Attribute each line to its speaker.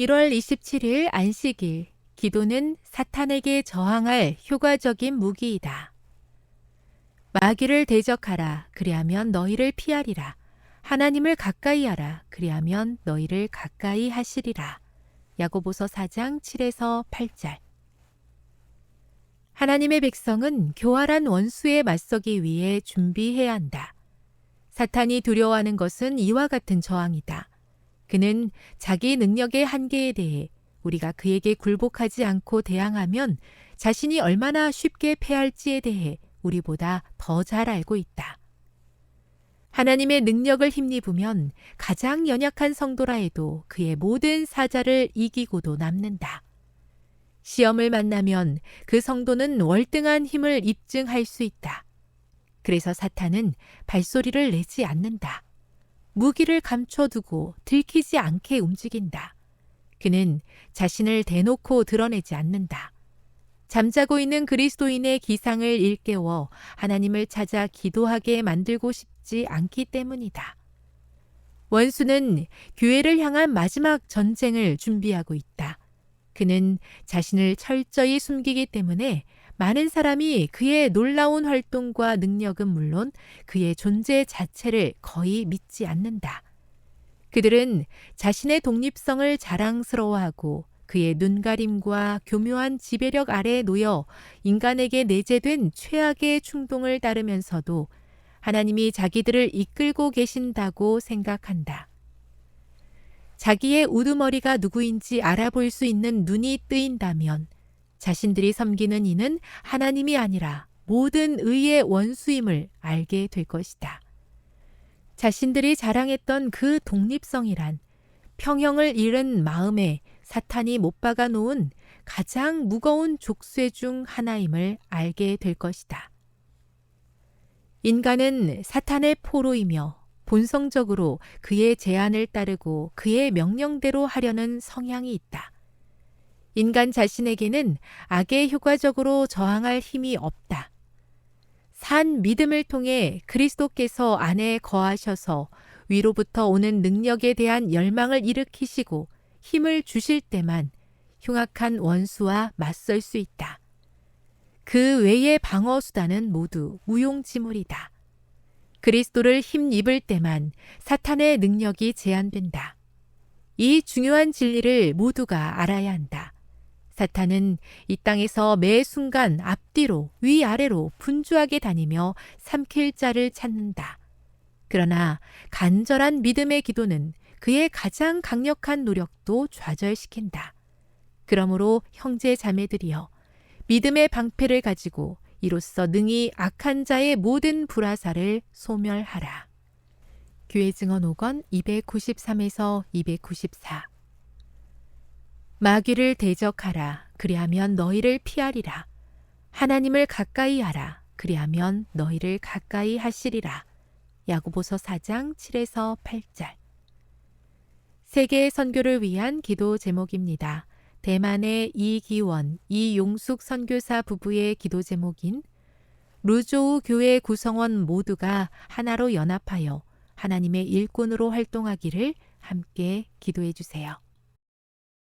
Speaker 1: 1월 27일 안식일, 기도는 사탄에게 저항할 효과적인 무기이다. 마귀를 대적하라, 그리하면 너희를 피하리라. 하나님을 가까이 하라, 그리하면 너희를 가까이 하시리라. 야고보서 4장 7에서 8절. 하나님의 백성은 교활한 원수에 맞서기 위해 준비해야 한다. 사탄이 두려워하는 것은 이와 같은 저항이다. 그는 자기 능력의 한계에 대해 우리가 그에게 굴복하지 않고 대항하면 자신이 얼마나 쉽게 패할지에 대해 우리보다 더 잘 알고 있다. 하나님의 능력을 힘입으면 가장 연약한 성도라 해도 그의 모든 사자를 이기고도 남는다. 시험을 만나면 그 성도는 월등한 힘을 입증할 수 있다. 그래서 사탄은 발소리를 내지 않는다. 무기를 감춰두고 들키지 않게 움직인다. 그는 자신을 대놓고 드러내지 않는다. 잠자고 있는 그리스도인의 기상을 일깨워 하나님을 찾아 기도하게 만들고 싶지 않기 때문이다. 원수는 교회를 향한 마지막 전쟁을 준비하고 있다. 그는 자신을 철저히 숨기기 때문에 많은 사람이 그의 놀라운 활동과 능력은 물론 그의 존재 자체를 거의 믿지 않는다. 그들은 자신의 독립성을 자랑스러워하고 그의 눈가림과 교묘한 지배력 아래에 놓여 인간에게 내재된 최악의 충동을 따르면서도 하나님이 자기들을 이끌고 계신다고 생각한다. 자기의 우두머리가 누구인지 알아볼 수 있는 눈이 뜨인다면 자신들이 섬기는 이는 하나님이 아니라 모든 의의 원수임을 알게 될 것이다. 자신들이 자랑했던 그 독립성이란 평형을 잃은 마음에 사탄이 못 박아 놓은 가장 무거운 족쇄 중 하나임을 알게 될 것이다. 인간은 사탄의 포로이며 본성적으로 그의 제안을 따르고 그의 명령대로 하려는 성향이 있다. 인간 자신에게는 악에 효과적으로 저항할 힘이 없다. 산 믿음을 통해 그리스도께서 안에 거하셔서 위로부터 오는 능력에 대한 열망을 일으키시고 힘을 주실 때만 흉악한 원수와 맞설 수 있다. 그 외의 방어 수단은 모두 무용지물이다. 그리스도를 힘입을 때만 사탄의 능력이 제한된다. 이 중요한 진리를 모두가 알아야 한다. 사탄은 이 땅에서 매 순간 앞뒤로 위아래로 분주하게 다니며 삼킬 자를 찾는다. 그러나 간절한 믿음의 기도는 그의 가장 강력한 노력도 좌절시킨다. 그러므로 형제 자매들이여 믿음의 방패를 가지고 이로써 능히 악한 자의 모든 불화사를 소멸하라. 교회 증언 5권 293에서 294 마귀를 대적하라. 그리하면 너희를 피하리라. 하나님을 가까이 하라. 그리하면 너희를 가까이 하시리라. 야고보서 4장 7에서 8절. 세계 선교를 위한 기도 제목입니다. 대만의 이기원, 이용숙 선교사 부부의 기도 제목인 루조우 교회 구성원 모두가 하나로 연합하여 하나님의 일꾼으로 활동하기를 함께 기도해 주세요.